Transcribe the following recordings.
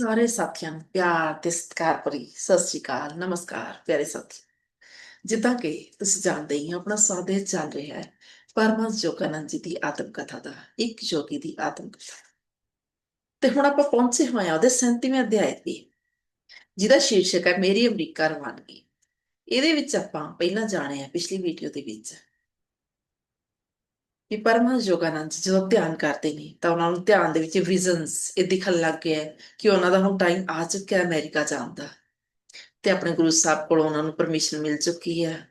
ਸਾਰੇ ਸਾਥੀਆਂ ਨੂੰ ਪਿਆਰ ਤੇ ਸਤਿਕਾਰ ਭਰੀ ਸਤਿ ਸ਼੍ਰੀ ਅਕਾਲ, ਨਮਸਕਾਰ ਪਿਆਰੇ ਸਾਥੀ। ਜਿੱਦਾਂ ਕਿ ਤੁਸੀਂ ਜਾਣਦੇ ਹੀ ਆਪਣਾ ਸਵਾਦੇ ਚੱਲ ਰਿਹਾ ਹੈ ਪਰਮਹੰਸ ਜੋਗਾਨੰਦ ਜੀ ਦੀ ਆਤਮ ਕਥਾ ਦਾ, ਇੱਕ ਜੋਗੀ ਦੀ ਆਤਮ ਕਥਾ। ਤੇ ਹੁਣ ਆਪਾਂ ਪਹੁੰਚੇ ਹੋਏ ਆ ਉਹਦੇ 37ਵੇਂ ਅਧਿਆਇ ਤੇ, ਜਿਹਦਾ ਸ਼ੀਰਸ਼ਕ ਹੈ, ਮੇਰੀ ਅਮਰੀਕਾ ਰਵਾਨਗੀ। ਇਹਦੇ ਵਿੱਚ ਆਪਾਂ ਪਹਿਲਾਂ ਜਾਣੇ ਆ ਪਿਛਲੀ ਵੀਡੀਓ ਦੇ ਵਿੱਚ ਕਿ ਪਰਮਹੰਸ ਯੋਗਾਨੰਦ ਜੀ ਜਦੋਂ ਧਿਆਨ ਕਰਦੇ ਨੇ, ਤਾਂ ਉਹਨਾਂ ਨੂੰ ਧਿਆਨ ਦੇ ਵਿੱਚ ਵਿਜ਼ਨਸ ਇਹ ਦਿਖਣ ਲੱਗ ਗਿਆ ਕਿ ਉਹਨਾਂ ਦਾ ਹੁਣ ਟਾਈਮ ਆ ਚੁੱਕਿਆ ਹੈ ਅਮਰੀਕਾ ਜਾਣ ਦਾ। ਤੇ ਆਪਣੇ ਗੁਰੂ ਸਾਹਿਬ ਕੋਲੋਂ ਉਹਨਾਂ ਨੂੰ ਪਰਮਿਸ਼ਨ ਮਿਲ ਚੁੱਕੀ ਹੈ,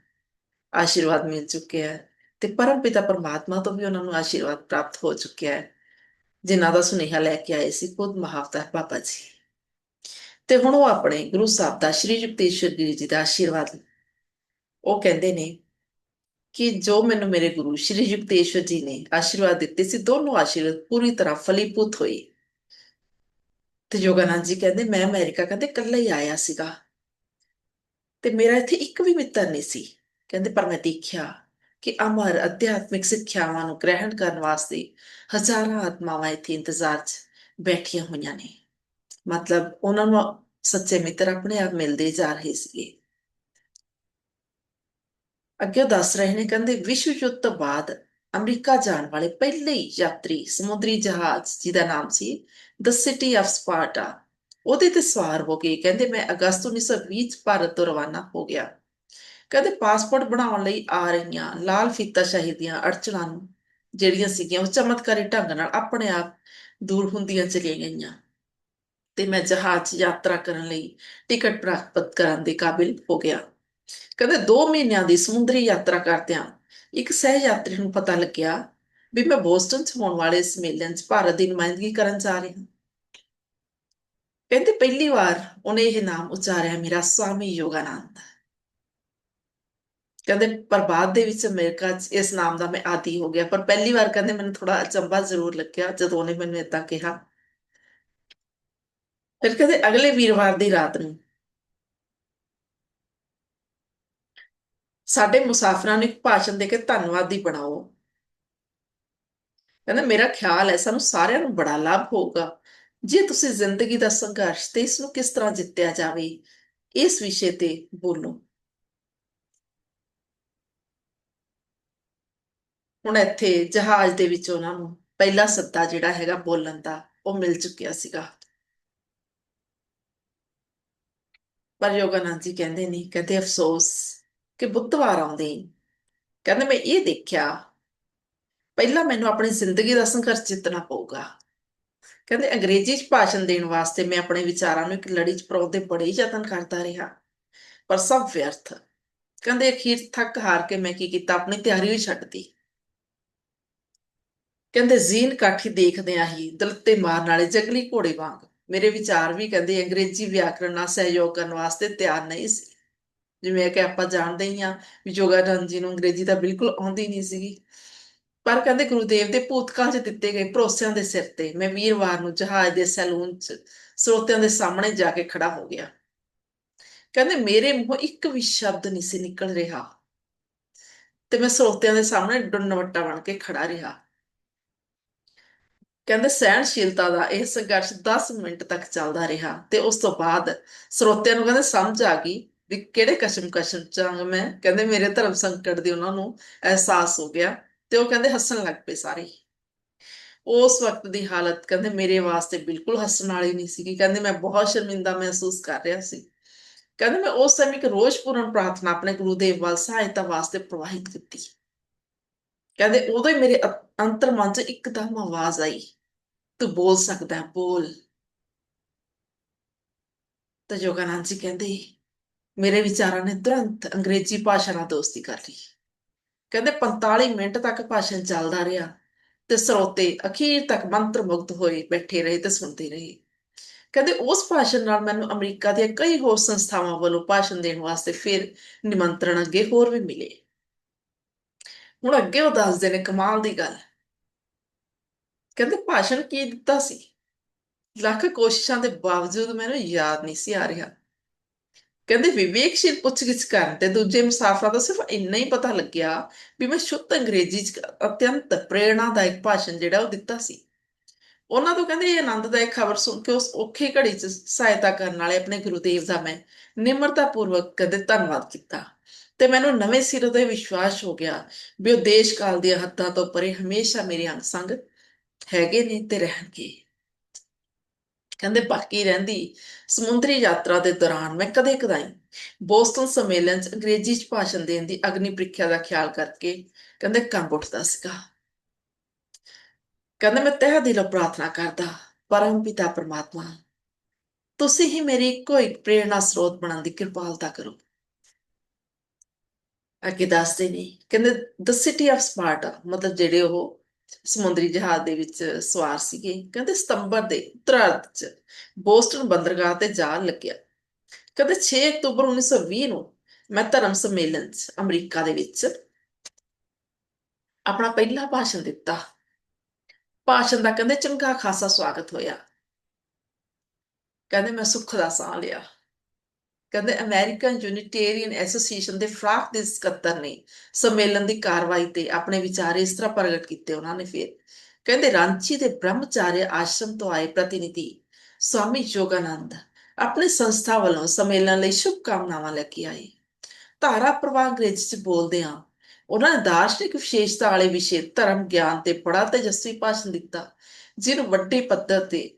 ਆਸ਼ੀਰਵਾਦ ਮਿਲ ਚੁੱਕਿਆ ਹੈ ਤੇ ਪਰਮ ਪਿਤਾ ਪਰਮਾਤਮਾ ਤੋਂ ਵੀ ਉਹਨਾਂ ਨੂੰ ਆਸ਼ੀਰਵਾਦ ਪ੍ਰਾਪਤ ਹੋ ਚੁੱਕਿਆ ਹੈ, ਜਿਨ੍ਹਾਂ ਦਾ ਸੁਨੇਹਾ ਲੈ ਕੇ ਆਏ ਸੀ ਖੁਦ ਮਹਾਵਤਾਰ ਬਾਬਾ ਜੀ। ਤੇ ਹੁਣ ਉਹ ਆਪਣੇ ਗੁਰੂ ਸਾਹਿਬ ਦਾ, ਸ਼੍ਰੀ ਯੁਕਤੇਸ਼ਵਰ ਗਿਰੀ ਜੀ ਦਾ ਆਸ਼ੀਰਵਾਦ, ਉਹ ਕਹਿੰਦੇ ਨੇ ਕਿ ਜੋ ਮੈਨੂੰ ਮੇਰੇ ਗੁਰੂ ਸ਼੍ਰੀ ਯੁਕਤੇਸ਼ਵਰ ਜੀ ਨੇ ਆਸ਼ੀਰਵਾਦ ਦਿੱਤੇ ਸੀ, ਦੋਨੋਂ ਆਸ਼ੀਰਵਾਦ ਪੂਰੀ ਤਰ੍ਹਾਂ ਫਲੀਭੂਤ ਹੋਏ। ਤੇ ਯੋਗਾਨੰਦ ਜੀ ਕਹਿੰਦੇ, ਮੈਂ ਅਮਰੀਕਾ ਕਹਿੰਦੇ ਇਕੱਲਾ ਹੀ ਆਇਆ ਸੀਗਾ ਤੇ ਮੇਰਾ ਇੱਥੇ ਇੱਕ ਵੀ ਮਿੱਤਰ ਨਹੀਂ ਸੀ। ਕਹਿੰਦੇ, ਪਰ ਮੈਂ ਦੇਖਿਆ ਕਿ ਅਮਰ ਅਧਿਆਤਮਿਕ ਸਿੱਖਿਆਵਾਂ ਨੂੰ ਗ੍ਰਹਿਣ ਕਰਨ ਵਾਸਤੇ ਹਜ਼ਾਰਾਂ ਆਤਮਾਵਾਂ ਇੱਥੇ ਇੰਤਜ਼ਾਰ 'ਚ ਬੈਠੀਆਂ ਹੋਈਆਂ ਨੇ। ਮਤਲਬ ਉਹਨਾਂ ਨੂੰ ਸੱਚੇ ਮਿੱਤਰ ਆਪਣੇ ਆਪ ਮਿਲਦੇ ਜਾ ਰਹੇ ਸੀਗੇ। ਅੱਗੇ ਉਹ ਦੱਸ ਰਹੇ ਨੇ, ਕਹਿੰਦੇ ਵਿਸ਼ਵ ਯੁੱਧ ਤੋਂ ਬਾਅਦ ਅਮਰੀਕਾ ਜਾਣ ਵਾਲੇ ਪਹਿਲੇ ਯਾਤਰੀ ਸਮੁੰਦਰੀ ਜਹਾਜ਼, ਜਿਹਦਾ ਨਾਮ ਸੀ ਦ ਸਿਟੀ ਆਫ ਸਪਾਰਟਾ ਉਹਦੇ ਤੇ ਸਵਾਰ ਹੋ ਕੇ ਕਹਿੰਦੇ ਮੈਂ ਅਗਸਤ 1920 ਚ ਭਾਰਤ ਤੋਂ ਰਵਾਨਾ ਹੋ ਗਿਆ। ਕਹਿੰਦੇ ਪਾਸਪੋਰਟ ਬਣਾਉਣ ਲਈ ਆ ਰਹੀਆਂ ਲਾਲ ਫੀਤਾ ਸ਼ਾਹੀ ਦੀਆਂ ਅੜਚਣਾਂ ਨੂੰ, ਜਿਹੜੀਆਂ ਸੀਗੀਆਂ ਉਹ ਚਮਤਕਾਰੀ ਢੰਗ ਨਾਲ ਆਪਣੇ ਆਪ ਦੂਰ ਹੁੰਦੀਆਂ ਚਲੀਆਂ ਗਈਆਂ। ਤੇ ਮੈਂ ਜਹਾਜ਼ ਯਾਤਰਾ ਕਰਨ ਲਈ ਟਿਕਟ ਪ੍ਰਾਪਤ ਕਰਨ ਦੇ ਕਾਬਿਲ ਹੋ ਗਿਆ। ਕਹਿੰਦੇ 2 ਮਹੀਨਿਆਂ ਦੀ ਸਮੁੰਦਰੀ ਯਾਤਰਾ ਕਰਦਿਆਂ ਇੱਕ ਸਹਿ ਯਾਤਰੀ ਨੂੰ ਪਤਾ ਲੱਗਿਆ ਵੀ ਮੈਂ ਬੋਸਟਨ 'ਚ ਹੋਣ ਵਾਲੇ ਸੰਮੇਲਨ 'ਚ ਭਾਰਤ ਦੀ ਨੁਮਾਇੰਦਗੀ ਕਰਨ ਜਾ ਰਿਹਾ ਹਾਂ। ਕਹਿੰਦੇ ਪਹਿਲੀ ਵਾਰ ਉਹਨੇ ਇਹ ਨਾਮ ਉਚਾਰਿਆ ਮੇਰਾ ਸਵਾਮੀ ਯੋਗਾਨੰਦ। ਕਹਿੰਦੇ ਪਰ ਬਾਅਦ ਦੇ ਵਿੱਚ ਅਮਰੀਕਾ 'ਚ ਇਸ ਨਾਮ ਦਾ ਮੈਂ ਆਦੀ ਹੋ ਗਿਆ। ਪਰ ਪਹਿਲੀ ਵਾਰ ਕਹਿੰਦੇ ਮੈਨੂੰ ਥੋੜਾ ਅਚੰਭਾ ਜ਼ਰੂਰ ਲੱਗਿਆ ਜਦੋਂ ਉਹਨੇ ਮੈਨੂੰ ਇਦਾਂ ਕਿਹਾ। ਫਿਰ ਕਹਿੰਦੇ ਅਗਲੇ ਵੀਰਵਾਰ ਦੀ ਰਾਤ ਨੂੰ ਸਾਡੇ ਮੁਸਾਫਰਾਂ ਨੂੰ ਇੱਕ ਭਾਸ਼ਣ ਦੇ ਕੇ ਧੰਨਵਾਦੀ ਬਣਾਓ। ਕਹਿੰਦਾ, ਮੇਰਾ ਖਿਆਲ ਹੈ ਸਾਨੂੰ ਸਾਰਿਆਂ ਨੂੰ ਬੜਾ ਲਾਭ ਹੋਊਗਾ। ਜੇ ਤੁਸੀਂ ਜ਼ਿੰਦਗੀ ਦਾ ਸੰਘਰਸ਼ ਤੇ ਇਸ ਨੂੰ ਕਿਸ ਤਰ੍ਹਾਂ ਜਿੱਤਿਆ ਜਾਵੇ, ਇਸ ਵਿਸ਼ੇ ਤੇ ਬੋਲੋ। ਹੁਣ ਇੱਥੇ ਜਹਾਜ਼ ਦੇ ਵਿੱਚ ਉਹਨਾਂ ਨੂੰ ਪਹਿਲਾ ਸੱਦਾ ਜਿਹੜਾ ਹੈਗਾ ਬੋਲਣ ਦਾ, ਉਹ ਮਿਲ ਚੁੱਕਿਆ ਸੀਗਾ। ਪਰ ਯੋਗਾਨੰਦ ਜੀ ਕਹਿੰਦੇ ਨਹੀਂ ਕਹਿੰਦੇ, ਅਫਸੋਸ ਕਿ ਬੁੱਧਵਾਰ ਆਉਂਦੇ ਕਹਿੰਦੇ ਮੈਂ ਇਹ ਦੇਖਿਆ, ਪਹਿਲਾਂ ਮੈਨੂੰ ਆਪਣੀ ਜ਼ਿੰਦਗੀ ਦਾ ਸੰਘਰਸ਼ ਜਿੱਤਣਾ ਪਊਗਾ। ਕਹਿੰਦੇ ਅੰਗਰੇਜ਼ੀ 'ਚ ਭਾਸ਼ਣ ਦੇਣ ਵਾਸਤੇ ਮੈਂ ਆਪਣੇ ਵਿਚਾਰਾਂ ਨੂੰ ਇੱਕ ਲੜੀ 'ਚ ਪਰੋਣ ਦੇ ਬੜੇ ਯਤਨ ਕਰਦਾ ਰਿਹਾ, ਪਰ ਸਭ ਵਿਅਰਥ। ਕਹਿੰਦੇ ਅਖੀਰ ਥੱਕ ਹਾਰ ਕੇ ਮੈਂ ਕੀ ਕੀਤਾ, ਆਪਣੀ ਤਿਆਰੀ ਹੀ ਛੱਡਦੀ ਕਹਿੰਦੇ ਜ਼ੀਨ ਕਾਠੀ ਦੇਖਦਿਆਂ ਹੀ ਦਲਤੇ ਮਾਰਨ ਵਾਲੇ ਜੰਗਲੀ ਘੋੜੇ ਵਾਂਗ ਮੇਰੇ ਵਿਚਾਰ ਵੀ ਕਹਿੰਦੇ ਅੰਗਰੇਜ਼ੀ ਵਿਆਕਰਣ ਨਾਲ ਸਹਿਯੋਗ ਕਰਨ ਵਾਸਤੇ ਤਿਆਰ ਨਹੀਂ ਸੀ। ਜਿਵੇਂ ਕਿ ਆਪਾਂ ਜਾਣਦੇ ਹੀ ਆ ਵੀ ਯੋਗਾਨੰਦ ਜੀ ਨੂੰ ਅੰਗਰੇਜ਼ੀ ਤਾਂ ਬਿਲਕੁਲ ਆਉਂਦੀ ਨਹੀਂ ਸੀਗੀ। ਪਰ ਕਹਿੰਦੇ ਗੁਰੂਦੇਵ ਦੇ ਭੂਤਕਾਲ 'ਚ ਦਿੱਤੇ ਗਏ ਭਰੋਸਿਆਂ ਦੇ ਸਿਰ ਤੇ ਮੈਂ ਵੀਰਵਾਰ ਨੂੰ ਜਹਾਜ਼ ਦੇ ਸੈਲੂਨ 'ਚ ਸਰੋਤਿਆਂ ਦੇ ਸਾਹਮਣੇ ਜਾ ਕੇ ਖੜਾ ਹੋ ਗਿਆ। ਕਹਿੰਦੇ ਮੇਰੇ ਮੂੰਹੋਂ ਇੱਕ ਵੀ ਸ਼ਬਦ ਨਹੀਂ ਸੀ ਨਿਕਲ ਰਿਹਾ। ਤੇ ਮੈਂ ਸਰੋਤਿਆਂ ਦੇ ਸਾਹਮਣੇ ਡੁੰਨਵੱਟਾ ਬਣ ਕੇ ਖੜਾ ਰਿਹਾ। ਕਹਿੰਦੇ ਸਹਿਣਸ਼ੀਲਤਾ ਦਾ ਇਹ ਸੰਘਰਸ਼ 10 ਮਿੰਟ ਤੱਕ ਚੱਲਦਾ ਰਿਹਾ ਤੇ ਉਸ ਤੋਂ ਬਾਅਦ ਸਰੋਤਿਆਂ ਨੂੰ ਕਹਿੰਦੇ ਸਮਝ ਆ ਗਈ ਵੀ ਕਿਹੜੇ ਕਸ਼ਮ ਕਸ਼ਮ ਚਾਂਗ ਮੈਂ? ਕਹਿੰਦੇ ਮੇਰੇ ਧਰਮ ਸੰਕਟ ਦੀ ਉਹਨਾਂ ਨੂੰ ਅਹਿਸਾਸ ਹੋ ਗਿਆ ਤੇ ਉਹ ਕਹਿੰਦੇ ਹੱਸਣ ਲੱਗ ਪਏ ਸਾਰੇ। ਉਸ ਵਕਤ ਦੀ ਹਾਲਤ ਕਹਿੰਦੇ ਮੇਰੇ ਵਾਸਤੇ ਬਿਲਕੁਲ ਹੱਸਣ ਵਾਲੀ ਨਹੀਂ ਸੀ ਕਹਿੰਦੇ ਮੈਂ ਬਹੁਤ ਸ਼ਰਮਿੰਦਾ ਮਹਿਸੂਸ ਕਰ ਰਿਹਾ ਸੀ। ਕਹਿੰਦੇ ਮੈਂ ਉਸ ਸਮੇਂ ਇੱਕ ਰੋਜ਼ ਪੂਰਨ ਪ੍ਰਾਰਥਨਾ ਆਪਣੇ ਗੁਰੂਦੇਵ ਵੱਲ ਸਹਾਇਤਾ ਵਾਸਤੇ ਪ੍ਰਵਾਹਿਤ ਕੀਤੀ। ਕਹਿੰਦੇ ਉਦੋਂ ਹੀ ਮੇਰੇ ਅੰਤਰ ਮਨ 'ਚ ਇੱਕਦਮ ਆਵਾਜ਼ ਆਈ, ਤੂੰ ਬੋਲ ਸਕਦਾ, ਬੋਲ। ਤਾਂ ਯੋਗਾਨੰਦ ਜੀ ਕਹਿੰਦੇ ਮੇਰੇ ਵਿਚਾਰਾਂ ਨੇ ਤੁਰੰਤ ਅੰਗਰੇਜ਼ੀ ਭਾਸ਼ਾ ਨਾਲ ਦੋਸਤੀ ਕਰ ਲਈ। ਕਹਿੰਦੇ 45 ਮਿੰਟ ਤੱਕ ਭਾਸ਼ਣ ਚੱਲਦਾ ਰਿਹਾ ਤੇ ਸਰੋਤੇ ਅਖੀਰ ਤੱਕ ਮੰਤਰ ਮੰਤਰਮੁਗਧ ਹੋਏ, ਬੈਠੇ ਰਹੇ ਤੇ ਸੁਣਦੇ ਰਹੇ। ਕਹਿੰਦੇ ਉਸ ਭਾਸ਼ਣ ਨਾਲ ਮੈਨੂੰ ਅਮਰੀਕਾ ਦੀਆਂ ਕਈ ਹੋਰ ਸੰਸਥਾਵਾਂ ਵੱਲੋਂ ਭਾਸ਼ਣ ਦੇਣ ਵਾਸਤੇ ਫਿਰ ਨਿਮੰਤਰਣ ਅੱਗੇ ਹੋਰ ਵੀ ਮਿਲੇ। ਹੁਣ ਅੱਗੇ ਉਹ ਦੱਸਦੇ ਨੇ ਕਮਾਲ ਦੀ ਗੱਲ। ਕਹਿੰਦੇ ਭਾਸ਼ਣ ਕੀ ਦਿੱਤਾ ਸੀ? ਲੱਖ ਕੋਸ਼ਿਸ਼ਾਂ ਦੇ ਬਾਵਜੂਦ ਮੈਨੂੰ ਯਾਦ ਨਹੀਂ ਸੀ ਆ ਰਿਹਾ। ਕਹਿੰਦੇ ਵਿਵੇਕਸ਼ੀਲ ਪੁੱਛਗਿੱਛ ਕਰਨ ਤੇ ਦੂਜੇ ਮੁਸਾਫਰਾਂ ਦਾ ਸਿਰਫ ਇੰਨਾ ਹੀ ਪਤਾ ਲੱਗਿਆ ਵੀ ਮੈਂ ਸ਼ੁੱਧ ਅੰਗਰੇਜ਼ੀ ਚ ਅਤਿਅੰਤ ਪ੍ਰੇਰਣਾਦਾਇਕ ਭਾਸ਼ਣ ਜਿਹੜਾ ਉਹ ਦਿੱਤਾ ਸੀ। ਉਹਨਾਂ ਤੋਂ ਕਹਿੰਦੇ ਇਹ ਆਨੰਦਦਾਇਕ ਖਬਰ ਸੁਣ ਕੇ ਉਸ ਔਖੇ ਘੜੀ 'ਚ ਸਹਾਇਤਾ ਕਰਨ ਵਾਲੇ ਆਪਣੇ ਗੁਰੂਦੇਵ ਦਾ ਮੈਂ ਨਿਮਰਤਾਪੂਰਵਕ ਕਦੇ ਧੰਨਵਾਦ ਕੀਤਾ ਤੇ ਮੈਨੂੰ ਨਵੇਂ ਸਿਰੇ ਤੋਂ ਵਿਸ਼ਵਾਸ ਹੋ ਗਿਆ ਵੀ ਉਹ ਦੇਸ਼ ਕਾਲ ਦੀਆਂ ਹੱਦਾਂ ਤੋਂ ਪਰੇ ਹਮੇਸ਼ਾ ਮੇਰੇ ਅੰਗ ਸੰਗ ਹੈਗੇ ਨੇ ਤੇ ਰਹਿਣਗੇ। ਕਹਿੰਦੇ ਬਾਕੀ ਰਹਿੰਦੀ ਸਮੁੰਦਰੀ ਯਾਤਰਾ ਦੇ ਦੌਰਾਨ ਮੈਂ ਕਦੇ ਕਦਾਈ ਬੋਸਟਨ ਸੰਮੇਲਨ 'ਚ ਅੰਗਰੇਜ਼ੀ 'ਚ ਭਾਸ਼ਣ ਦੇਣ ਦੀ ਅਗਨੀ ਪ੍ਰੀਖਿਆ ਦਾ ਖਿਆਲ ਕਰਕੇ ਕਹਿੰਦੇ ਕੰਬ ਉੱਠਦਾ ਸੀਗਾ। ਕਹਿੰਦੇ ਮੈਂ ਤਹਿ ਦਿਲੋਂ ਪ੍ਰਾਰਥਨਾ ਕਰਦਾ, ਪਰਮ ਪਿਤਾ ਪਰਮਾਤਮਾ, ਤੁਸੀਂ ਹੀ ਮੇਰੀ ਇੱਕੋ ਇੱਕ ਪ੍ਰੇਰਣਾ ਸਰੋਤ ਬਣਨ ਦੀ ਕਿਰਪਾਲਤਾ ਕਰੋ। ਅੱਗੇ ਦੱਸਦੇ ਨੇ, ਕਹਿੰਦੇ ਦ ਸਿਟੀ ਆਫ ਸਮਾਰਟ ਮਤਲਬ ਜਿਹੜੇ ਉਹ ਸਮੁੰਦਰੀ ਜਹਾਜ਼ ਦੇ ਵਿੱਚ ਸਵਾਰ ਸੀਗੇ। ਕਹਿੰਦੇ ਸਤੰਬਰ ਦੇ ਉੱਤਰਾਰਧ ਚ ਬੋਸਟਨ ਬੰਦਰਗਾਹ ਤੇ ਜਾ ਲੱਗਿਆ। ਕਹਿੰਦੇ 6 ਅਕਤੂਬਰ 1920 ਨੂੰ ਮੈਂ ਧਰਮ ਸੰਮੇਲਨ ਚ ਅਮਰੀਕਾ ਦੇ ਵਿੱਚ ਆਪਣਾ ਪਹਿਲਾ ਭਾਸ਼ਣ ਦਿੱਤਾ। ਭਾਸ਼ਣ ਦਾ ਕਹਿੰਦੇ ਚੰਗਾ ਖਾਸਾ ਸਵਾਗਤ ਹੋਇਆ। ਕਹਿੰਦੇ ਮੈਂ ਸੁੱਖ ਦਾ ਸਾਹ ਲਿਆ। ਕਹਿੰਦੇ ਅਮਰੀਕਨ ਯੂਨਿਟੇਰੀਅਨ ਐਸੋਸੀਏਸ਼ਨ ਦੇ ਫਰਾਕ ਦੇ ਸਕੱਤਰ ਨੇ ਸੰਮੇਲਨ ਦੀ ਕਾਰਵਾਈ ਤੇ ਆਪਣੇ ਵਿਚਾਰ ਇਸ ਤਰ੍ਹਾਂ ਪ੍ਰਗਟ ਕੀਤੇ ਉਹਨਾਂ ਨੇ ਫਿਰ। ਕਹਿੰਦੇ ਰਾਂਚੀ ਦੇ ਬ੍ਰਹਮਚਾਰੀ ਆਸ਼ਰਮ ਤੋਂ ਆਏ ਪ੍ਰਤੀਨਿਧੀ ਸਵਾਮੀ ਯੋਗਾਨੰਦ ਆਪਣੀ ਸੰਸਥਾ ਵੱਲੋਂ ਸੰਮੇਲਨ ਲਈ ਸ਼ੁਭ ਕਾਮਨਾਵਾਂ ਲੈ ਕੇ ਆਏ। ਧਾਰਾ ਪ੍ਰਵਾਹ ਅੰਗਰੇਜ਼ੀ ਚ ਬੋਲਦੇ ਆ ਉਹਨਾਂ ਨੇ ਦਾਰਸ਼ਨਿਕ ਵਿਸ਼ੇਸ਼ਤਾ ਵਾਲੇ ਵਿਸ਼ੇ ਧਰਮ, ਗਿਆਨ ਤੇ ਬੜਾ ਤੇਜਸਵੀ ਭਾਸ਼ਣ ਦਿੱਤਾ, ਜਿਹਨੂੰ ਵੱਡੇ ਪੱਧਰ ਤੇ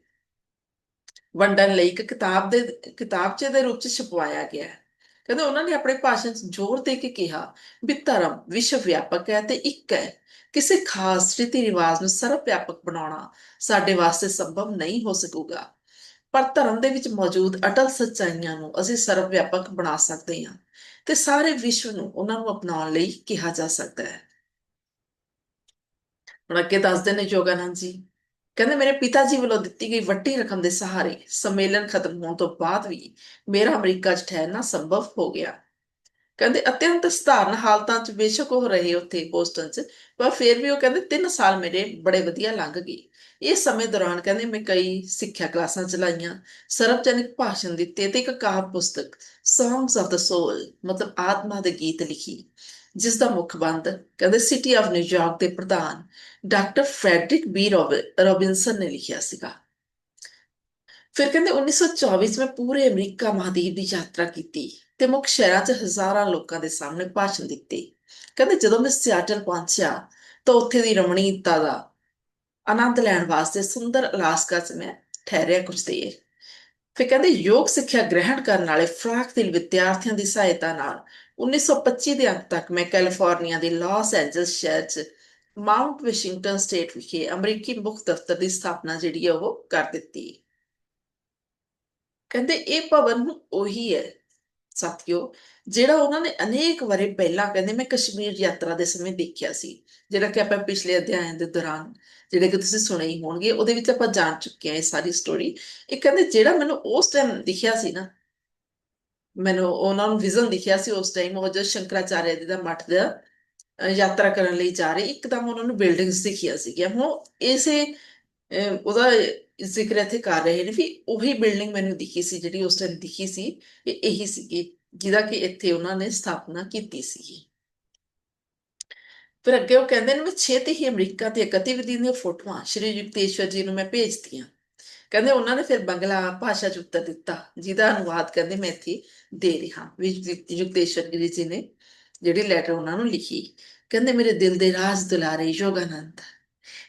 ਵੰਡਣ ਲਈ ਇੱਕ ਕਿਤਾਬ ਦੇ ਕਿਤਾਬਚੇ ਦੇ ਰੂਪ ਚ ਛਪਵਾਇਆ ਗਿਆ ਹੈ। ਕਹਿੰਦੇ ਉਹਨਾਂ ਨੇ ਆਪਣੇ ਭਾਸ਼ਣ 'ਚ ਜ਼ੋਰ ਦੇ ਕੇ ਕਿਹਾ ਵੀ ਧਰਮ ਵਿਸ਼ਵ ਵਿਆਪਕ ਹੈ ਤੇ ਇੱਕ ਹੈ। ਕਿਸੇ ਖਾਸ ਰੀਤੀ ਰਿਵਾਜ ਨੂੰ ਸਰਵ ਵਿਆਪਕ ਬਣਾਉਣਾ ਸਾਡੇ ਵਾਸਤੇ ਸੰਭਵ ਨਹੀਂ ਹੋ ਸਕੂਗਾ। ਪਰ ਧਰਮ ਦੇ ਵਿੱਚ ਮੌਜੂਦ ਅਟਲ ਸੱਚਾਈਆਂ ਨੂੰ ਅਸੀਂ ਸਰਵ ਵਿਆਪਕ ਬਣਾ ਸਕਦੇ ਹਾਂ ਤੇ ਸਾਰੇ ਵਿਸ਼ਵ ਨੂੰ ਉਹਨਾਂ ਨੂੰ ਅਪਣਾਉਣ ਲਈ ਕਿਹਾ ਜਾ ਸਕਦਾ ਹੈ। ਹੁਣ ਅੱਗੇ ਦੱਸਦੇ ਨੇ ਯੋਗਾਨੰਦ ਜੀ ਕਹਿੰਦੇ ਮੇਰੇ ਪਿਤਾ ਜੀ ਵੱਲੋਂ ਦਿੱਤੀ ਗਈ ਵੱਡੀ ਰਕਮ ਦੇ ਸਹਾਰੇ ਸੰਮੇਲਨ ਖਤਮ ਹੋਣ ਤੋਂ ਬਾਅਦ ਵੀ ਮੇਰਾ ਅਮਰੀਕਾ 'ਚ ਠਹਿਰਨਾ ਸੰਭਵ ਹੋ ਗਿਆ। ਕਹਿੰਦੇ ਅਤਿਅੰਤ ਸਧਾਰਨ ਹਾਲਤਾਂ 'ਚ ਬੇਸ਼ੱਕ ਉਹ ਰਹੇ ਉੱਥੇ ਬੋਸਟਨ 'ਚ, ਪਰ ਫਿਰ ਵੀ ਉਹ ਕਹਿੰਦੇ 3 ਸਾਲ ਮੇਰੇ ਬੜੇ ਵਧੀਆ ਲੰਘ ਗਏ। ਇਹ ਸਮੇਂ ਦੌਰਾਨ ਕਹਿੰਦੇ ਮੈਂ ਕਈ ਸਿੱਖਿਆ ਕਲਾਸਾਂ ਚਲਾਈਆਂ, ਸਰਵਜਨਿਕ ਭਾਸ਼ਣ ਦਿੱਤੇ ਤੇ ਇੱਕ ਕਾਵਿ ਪੁਸਤਕ ਸੌਂਗਸ ਆਫ ਦ ਸੋਲ ਮਤਲਬ ਆਤਮਾ ਦੇ ਗੀਤ ਲਿਖੀ। ਜਿਸ ਦਾ ਮੁੱਖ ਬੰਦ ਕਹਿੰਦੇ ਸਿਟੀ ਆਫ ਨਿਊਯਾਰਕ ਦੇ ਪ੍ਰਧਾਨ ਡਾਕਟਰ ਫ੍ਰੈਡਰਿਕ ਬੀ ਰੋਬਿਨਸਨ ਨੇ ਲਿਖਿਆ ਸੀਗਾ। ਫਿਰ ਕਹਿੰਦੇ 1924 ਵਿੱਚ ਮੈਂ ਪੂਰੇ ਅਮਰੀਕਾ ਮਹਾਦੀਪ ਦੀ ਯਾਤਰਾ ਕੀਤੀ ਤੇ ਮੁੱਖ ਸ਼ਹਿਰਾਂ 'ਚ ਹਜ਼ਾਰਾਂ ਲੋਕਾਂ ਦੇ ਸਾਹਮਣੇ ਭਾਸ਼ਣ ਦਿੱਤੇ। ਕਹਿੰਦੇ ਜਦੋਂ ਮੈਂ ਸਿਆਟਲ ਪਹੁੰਚਿਆ ਤਾਂ ਉੱਥੇ ਦੀ ਰਮਣੀਤਾ ਦਾ ਆਨੰਦ ਲੈਣ ਵਾਸਤੇ ਸੁੰਦਰ ਅਲਾਸਕਾ 'ਚ ਮੈਂ ਠਹਿਰਿਆ ਕੁਝ ਦੇਰ। ਫਿਰ ਕਹਿੰਦੇ ਯੋਗ ਸਿੱਖਿਆ ਗ੍ਰਹਿਣ ਕਰਨ ਵਾਲੇ ਫਰਾਕ ਦੇ ਵਿਦਿਆਰਥੀਆਂ ਦੀ ਸਹਾਇਤਾ ਨਾਲ 1925 ਦੇ ਅੰਤ ਤੱਕ ਮੈਂ ਕੈਲੀਫੋਰਨੀਆ ਦੇ ਲਾਸ ਐਂਜਲਸ ਸ਼ਹਿਰ 'ਚ ਮਾਊਂਟ ਵਾਸ਼ਿੰਗਟਨ ਸਟੇਟ ਵਿਖੇ ਅਮਰੀਕੀ ਮੁੱਖ ਦਫ਼ਤਰ ਦੀ ਸਥਾਪਨਾ ਜਿਹੜੀ ਹੈ ਉਹ ਕਰ ਦਿੱਤੀ। ਕਹਿੰਦੇ ਇਹ ਭਵਨ ਉਹੀ ਹੈ, ਸਾਥੀਓ, ਜਿਹੜਾ ਉਹਨਾਂ ਨੇ ਅਨੇਕ ਵਾਰੇ ਪਹਿਲਾਂ ਕਹਿੰਦੇ ਮੈਂ ਕਸ਼ਮੀਰ ਯਾਤਰਾ ਦੇ ਸਮੇਂ ਦੇਖਿਆ ਸੀ, ਜਿਹੜਾ ਕਿ ਆਪਾਂ ਪਿਛਲੇ ਅਧਿਆਇ ਦੇ ਦੌਰਾਨ ਜਿਹੜੇ ਕਿ ਤੁਸੀਂ ਸੁਣੇ ਹੀ ਹੋਣਗੇ, ਉਹਦੇ ਵਿੱਚ ਆਪਾਂ ਜਾਣ ਚੁੱਕੇ ਹਾਂ ਇਹ ਸਾਰੀ ਸਟੋਰੀ ਇਹ ਕਹਿੰਦੇ ਜਿਹੜਾ ਮੈਨੂੰ ਉਸ ਟਾਈਮ ਦਿਖਿਆ ਸੀ ਨਾ ਮੈਨੂੰ ਉਹਨਾਂ ਨੂੰ ਵਿਜ਼ਨ ਦਿਖਿਆ ਸੀ ਉਸ ਟਾਈਮ ਉਹ ਜੋ ਸ਼ੰਕਰਾਚਾਰਿਆ ਜੀ ਦਾ ਮੱਠ ਦਾ ਯਾਤਰਾ ਕਰਨ ਲਈ ਜਾ ਰਹੇ, ਇੱਕਦਮ ਉਹਨਾਂ ਨੂੰ ਬਿਲਡਿੰਗਸ ਦਿਖੀਆਂ ਸੀਗੀਆਂ। ਹੁਣ ਇਸੇ ਉਹਦਾ ਜ਼ਿਕਰ ਇੱਥੇ ਕਰ ਰਹੇ ਨੇ ਵੀ ਉਹੀ ਬਿਲਡਿੰਗ ਮੈਨੂੰ ਦਿਖੀ ਸੀ, ਜਿਹੜੀ ਉਸ ਟਾਈਮ ਦਿਖੀ ਸੀ, ਇਹ ਇਹੀ ਸੀਗੀ, ਜਿਹਦਾ ਕਿ ਇੱਥੇ ਉਹਨਾਂ ਨੇ ਸਥਾਪਨਾ ਕੀਤੀ ਸੀ ਫਿਰ ਅੱਗੇ ਉਹ ਕਹਿੰਦੇ ਨੇ ਮੈਂ ਛੇਤੀ ਹੀ ਅਮਰੀਕਾ ਤੇ ਗਤੀਵਿਧੀ ਦੀਆਂ ਫੋਟੋਆਂ, ਸ਼੍ਰੀ ਯੁਕਤੇਸ਼ਵਰ ਜੀ ਨੂੰ ਮੈਂ ਭੇਜਤੀਆਂ। ਕਹਿੰਦੇ ਉਹਨਾਂ ਨੇ ਫਿਰ ਬੰਗਲਾ ਭਾਸ਼ਾ ਚ ਉੱਤਰ ਦਿੱਤਾ, ਜਿਹਦਾ ਅਨੁਵਾਦ ਕਹਿੰਦੇ ਮੈਂ ਇੱਥੇ ਦੇ ਰਿਹਾ, ਵੀ ਯੁਕ- ਯੁਕਤੇਸ਼ਵਰ ਜੀ ਨੇ ਜਿਹੜੀ ਲੈਟਰ ਉਹਨਾਂ ਨੂੰ ਲਿਖੀ। ਕਹਿੰਦੇ ਮੇਰੇ ਦਿਲ ਦੇ ਰਾਜ ਦੁਲਾਰੇ ਯੋਗਾਨੰਦ,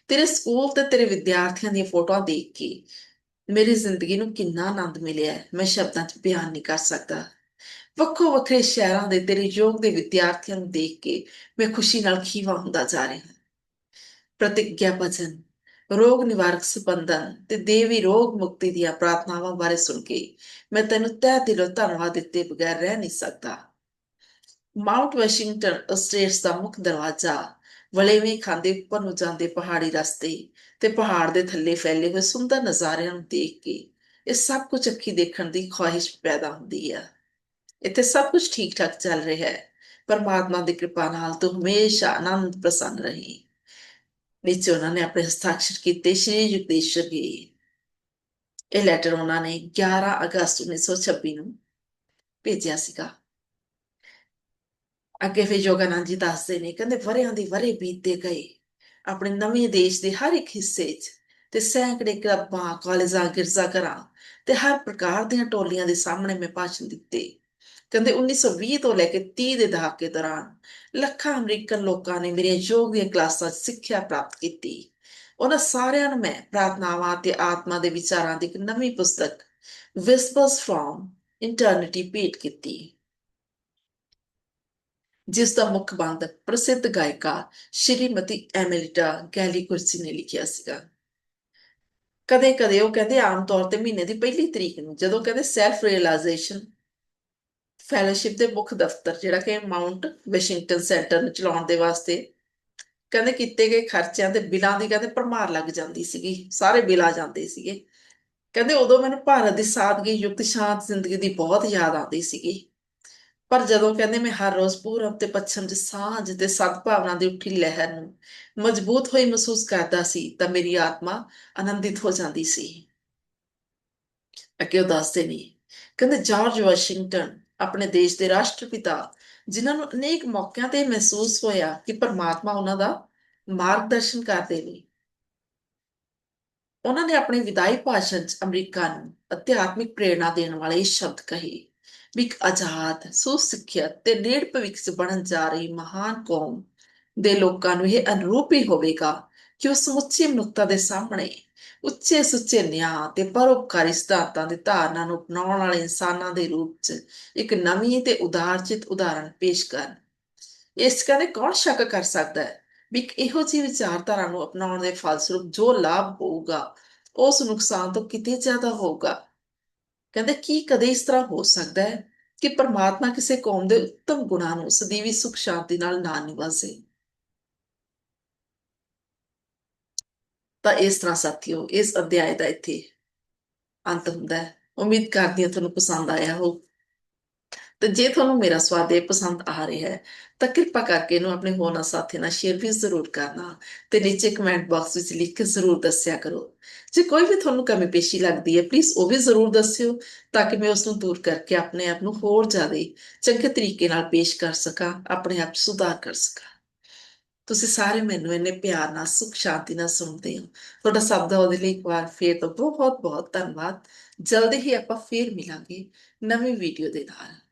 ਤੇਰੇ ਸਕੂਲ ਤੇ ਤੇਰੇ ਵਿਦਿਆਰਥੀਆਂ ਦੀਆਂ ਫੋਟੋਆਂ ਦੇਖ ਕੇ ਮੇਰੀ ਜ਼ਿੰਦਗੀ ਨੂੰ ਕਿੰਨਾ ਆਨੰਦ ਮਿਲਿਆ ਮੈਂ ਸ਼ਬਦਾਂ 'ਚ ਬਿਆਨ ਨਹੀਂ ਕਰ ਸਕਦਾ। ਵੱਖੋ ਵੱਖਰੇ ਸ਼ਹਿਰਾਂ ਦੇ ਤੇਰੇ ਯੋਗ ਦੇ ਵਿਦਿਆਰਥੀਆਂ ਨੂੰ ਦੇਖ ਕੇ ਮੈਂ ਖੁਸ਼ੀ ਨਾਲ ਖੀਵਾ ਹੁੰਦਾ ਜਾ ਰਿਹਾ। ਹਾਂ ਪ੍ਰਤਿਗਿਆ ਭਜਨ ਰੋਗ ਨਿਵਾਰਕ ਸੰਬੰਧਨ ਤੇ ਦੇਵੀ ਰੋਗ ਮੁਕਤੀ ਦੀਆਂ ਪ੍ਰਾਰਥਨਾਵਾਂ ਬਾਰੇ ਸੁਣ ਕੇ ਮੈਂ ਤੈਨੂੰ ਤਹਿ ਦਿਲੋਂ ਧੰਨਵਾਦ ਦਿੱਤੇ ਬਗੈਰ ਰਹਿ ਨਹੀਂ ਸਕਦਾ। ਮਾਊਂਟ ਵਾਸ਼ਿੰਗਟਨ ਸਟੇਟਸ ਦਾ ਮੁੱਖ ਦਰਵਾਜ਼ਾ ਵਲੇਵੇਂ ਖਾਂਦੇ ਉੱਪਰ ਨੂੰ ਜਾਂਦੇ ਪਹਾੜੀ ਰਸਤੇ ਤੇ ਪਹਾੜ ਦੇ ਥੱਲੇ ਫੈਲੇ ਹੋਏ ਸੁੰਦਰ ਨਜ਼ਾਰਿਆਂ ਨੂੰ ਦੇਖ ਕੇ ਇਹ ਸਭ ਕੁਝ ਅੱਖੀ ਦੇਖਣ ਦੀ ਖੁਆਇਸ਼ ਪੈਦਾ ਹੁੰਦੀ ਹੈ ਇੱਥੇ ਸਭ ਕੁਝ ਠੀਕ ਠਾਕ ਚੱਲ ਰਿਹਾ ਹੈ। ਪਰਮਾਤਮਾ ਦੀ ਕਿਰਪਾ ਨਾਲ ਤੂੰ ਹਮੇਸ਼ਾ ਆਨੰਦ ਪ੍ਰਸੰਨ ਰਹੀ। ਨੀਚੇ ਉਹਨਾਂ ਨੇ ਆਪਣੇ ਹਸਤਾਖਰ ਕੀਤੇ ਸ਼੍ਰੀ ਯੁਕਤੇਸ਼ਵਰ ਜੀ ਇਹ ਲੈਟਰ ਉਹਨਾਂ ਨੇ 11 ਅਗਸਤ 1926 ਨੂੰ ਭੇਜਿਆ ਸੀਗਾ। ਅੱਗੇ ਫਿਰ ਯੋਗਾਨੰਦ ਜੀ ਦੱਸਦੇ ਨੇ, ਕਹਿੰਦੇ ਵਰਿਆਂ ਦੀ ਵਰੇ ਬੀਤਦੇ ਗਏ। ਆਪਣੇ ਨਵੇਂ ਦੇਸ਼ ਦੇ ਹਰ ਇੱਕ ਹਿੱਸੇ 'ਚ ਤੇ ਸੈਂਕੜੇ ਕਲੱਬਾਂ, ਕਾਲਜਾਂ, ਗਿਰਜਾਘਰਾਂ ਤੇ ਹਰ ਪ੍ਰਕਾਰ ਦੀਆਂ ਟੋਲੀਆਂ ਦੇ ਸਾਹਮਣੇ ਮੈਂ ਭਾਸ਼ਣ ਦਿੱਤੇ। ਕਹਿੰਦੇ 1920 ਤੋਂ ਲੈ ਕੇ 30 ਦੇ ਦਹਾਕੇ ਦੌਰਾਨ ਲੱਖਾਂ ਅਮਰੀਕਨ ਲੋਕਾਂ ਨੇ ਮੇਰੀਆਂ ਯੋਗ ਦੀਆਂ ਕਲਾਸਾਂ 'ਚ ਸਿੱਖਿਆ ਪ੍ਰਾਪਤ ਕੀਤੀ। ਉਹਨਾਂ ਸਾਰਿਆਂ ਨੂੰ ਮੈਂ ਪ੍ਰਾਰਥਨਾਵਾਂ ਤੇ ਆਤਮਾ ਦੇ ਵਿਚਾਰਾਂ ਦੀ ਇੱਕ ਨਵੀਂ ਪੁਸਤਕ ਵਿਸਪਰਸ ਫਰੋਮ ਇੰਟਰਨਿਟੀ ਭੇਟ ਕੀਤੀ। ਜਿਸ ਦਾ ਮੁੱਖ ਬੰਦ ਪ੍ਰਸਿੱਧ ਗਾਇਕਾ ਸ਼੍ਰੀਮਤੀ ਐਮਿਲਿਟਾ ਗੈਲੀ ਕੁਰਸੀ ਨੇ ਲਿਖਿਆ ਸੀਗਾ। ਕਦੇ ਕਦੇ ਉਹ ਕਹਿੰਦੇ ਆਮ ਤੌਰ ਤੇ ਮਹੀਨੇ ਦੀ ਪਹਿਲੀ ਤਰੀਕ ਨੂੰ, ਜਦੋਂ ਕਹਿੰਦੇ ਸੈਲਫ ਰਿਅਲਾਈਜੇਸ਼ਨ ਫੈਲੋਸ਼ਿਪ ਦੇ ਮੁੱਖ ਦਫ਼ਤਰ, ਜਿਹੜਾ ਕਿ ਮਾਉਂਟ ਵਾਸ਼ਿੰਗਟਨ ਸੈਂਟਰ ਨੂੰ ਚਲਾਉਣ ਦੇ ਵਾਸਤੇ, ਕਹਿੰਦੇ ਕੀਤੇ ਗਏ ਖਰਚਿਆਂ ਤੇ ਬਿਲਾਂ ਦੀ ਕਹਿੰਦੇ ਭਰਮਾਰ ਲੱਗ ਜਾਂਦੀ ਸੀਗੀ, ਸਾਰੇ ਬਿੱਲ ਆ ਜਾਂਦੇ ਸੀਗੇ। ਕਹਿੰਦੇ ਉਦੋਂ ਮੈਨੂੰ ਭਾਰਤ ਦੀ ਸਾਦਗੀ ਯੁਕਤ ਸ਼ਾਂਤ ਜ਼ਿੰਦਗੀ ਦੀ ਬਹੁਤ ਯਾਦ ਆਉਂਦੀ ਸੀਗੀ। ਪਰ ਜਦੋਂ ਕਹਿੰਦੇ ਮੈਂ ਹਰ ਰੋਜ਼ ਪੂਰਬ ਤੇ ਪੱਛਮ 'ਚ ਸਾਂਝ ਤੇ ਸਦਭਾਵਨਾ ਦੀ ਉੱਠੀ ਲਹਿਰ ਨੂੰ ਮਜ਼ਬੂਤ ਹੋਈ ਮਹਿਸੂਸ ਕਰਦਾ ਸੀ, ਤਾਂ ਮੇਰੀ ਆਤਮਾ ਆਨੰਦਿਤ ਹੋ ਜਾਂਦੀ ਸੀ। ਅੱਗੇ ਉਹ ਦੱਸਦੇ ਨੇ, ਕਹਿੰਦੇ ਜਾਰਜ ਵਾਸ਼ਿੰਗਟਨ ਆਪਣੇ ਦੇਸ਼ ਦੇ ਰਾਸ਼ਟਰਪਿਤਾ, ਜਿਨ੍ਹਾਂ ਨੂੰ ਅਨੇਕ ਮੌਕਿਆਂ ਤੇ ਮਹਿਸੂਸ ਹੋਇਆ ਕਿ ਪਰਮਾਤਮਾ ਉਹਨਾਂ ਦਾ ਮਾਰਗਦਰਸ਼ਨ ਕਰਦੇ ਨੇ। ਉਹਨਾਂ ਨੇ ਆਪਣੇ ਵਿਦਾਈ ਭਾਸ਼ਣ 'ਚ ਅਮਰੀਕਾ ਨੂੰ ਅਧਿਆਤਮਿਕ ਪ੍ਰੇਰਣਾ ਦੇਣ ਵਾਲੇ ਇਹ ਸ਼ਬਦ ਕਹੇ ਵੀ ਇੱਕ ਆਜ਼ਾਦ, ਸੁਸਿੱਖਿਅਤ ਤੇ ਨੇੜ ਭਵਿੱਖ 'ਚ ਬਣਨ ਜਾ ਰਹੀ ਮਹਾਨ ਕੌਮ ਦੇ ਲੋਕਾਂ ਨੂੰ ਇਹ ਅਨੁਰੂਪ ਹੀ ਹੋਵੇਗਾ ਕਿ ਉਹ ਸਮੁੱਚੀ ਮਨੁੱਖਤਾ ਦੇ ਸਾਹਮਣੇ ਉੱਚੇ ਸੁੱਚੇ ਨਿਆਂ ਤੇ ਪਰਉਪਕਾਰੀ ਸਿਧਾਂਤਾਂ ਦੀ ਧਾਰਨਾ ਨੂੰ ਅਪਣਾਉਣ ਵਾਲੇ ਇਨਸਾਨਾਂ ਦੇ ਰੂਪ 'ਚ ਇੱਕ ਨਵੀਂ ਤੇ ਉਦਾਰਚਿਤ ਉਦਾਹਰਣ ਪੇਸ਼ ਕਰਨ। ਇਸ ਕਹਿੰਦੇ ਕੌਣ ਸ਼ੱਕ ਕਰ ਸਕਦਾ ਹੈ ਵੀ ਇੱਕ ਇਹੋ ਜਿਹੀ ਵਿਚਾਰਧਾਰਾ ਨੂੰ ਅਪਣਾਉਣ ਦੇ ਫਲਸਰੂਪ ਜੋ ਲਾਭ ਹੋਊਗਾ, ਉਸ ਨੁਕਸਾਨ ਤੋਂ ਕਿਤੇ ਜ਼ਿਆਦਾ ਹੋਊਗਾ? ਕਹਿੰਦੇ ਕੀ ਕਦੇ ਇਸ ਤਰ੍ਹਾਂ ਹੋ ਸਕਦਾ ਹੈ ਕਿ ਪਰਮਾਤਮਾ ਕਿਸੇ ਕੌਮ ਦੇ ਉੱਤਮ ਗੁਣਾਂ ਨੂੰ ਸਦੀਵੀ ਸੁਖ ਸ਼ਾਂਤੀ ਨਾਲ ਨਾ ਨਿਵਾਸੇ ਤਾਂ ਇਸ ਤਰ੍ਹਾਂ ਸਾਥੀਓ, ਇਸ ਅਧਿਆਇ ਦਾ ਇੱਥੇ ਅੰਤ ਹੁੰਦਾ ਹੈ। ਉਮੀਦ ਕਰਦੀ ਹਾਂ ਤੁਹਾਨੂੰ ਪਸੰਦ ਆਇਆ ਹੋ ਤੇ ਜੇ ਤੁਹਾਨੂੰ ਮੇਰਾ ਸਵਾਦ ਇਹ ਪਸੰਦ ਆ ਰਿਹਾ ਹੈ, ਤਾਂ ਕਿਰਪਾ ਕਰਕੇ ਇਹਨੂੰ ਆਪਣੇ ਹੋਰਨਾਂ ਸਾਥੀਆਂ ਨਾਲ ਸ਼ੇਅਰ ਵੀ ਜ਼ਰੂਰ ਕਰਨਾ ਤੇ ਨੀਚੇ ਕਮੈਂਟ ਬਾਕਸ ਵਿੱਚ ਲਿਖ ਕੇ ਜ਼ਰੂਰ ਦੱਸਿਆ ਕਰੋ। ਜੇ ਕੋਈ ਵੀ ਤੁਹਾਨੂੰ ਕਮੀ ਪੇਸ਼ੀ ਲੱਗਦੀ ਹੈ ਪਲੀਜ਼ ਉਹ ਵੀ ਜ਼ਰੂਰ ਦੱਸਿਓ ਤਾਂ ਕਿ ਮੈਂ ਉਸ ਨੂੰ ਦੂਰ ਕਰਕੇ ਆਪਣੇ ਆਪ ਨੂੰ ਹੋਰ ਜ਼ਿਆਦਾ ਚੰਗੇ ਤਰੀਕੇ ਨਾਲ ਪੇਸ਼ ਕਰ ਸਕਾਂ, ਆਪਣੇ ਆਪ 'ਚ ਸੁਧਾਰ ਕਰ ਸਕਾਂ। ਤੁਸੀਂ ਸਾਰੇ ਮੈਨੂੰ ਇੰਨੇ ਪਿਆਰ ਨਾਲ, ਸੁਖ ਸ਼ਾਂਤੀ ਨਾਲ ਸੁਣਦੇ ਹੋ। ਤੁਹਾਡਾ ਸਭ ਦਾ ਉਹਦੇ ਲਈ ਇੱਕ ਵਾਰ ਫੇਰ ਤੋਂ ਬਹੁਤ ਬਹੁਤ ਧੰਨਵਾਦ। ਜਲਦੀ ਹੀ ਆਪਾਂ ਫੇਰ ਮਿਲਾਂਗੇ ਨਵੀਂ ਵੀਡੀਓ ਦੇ ਨਾਲ।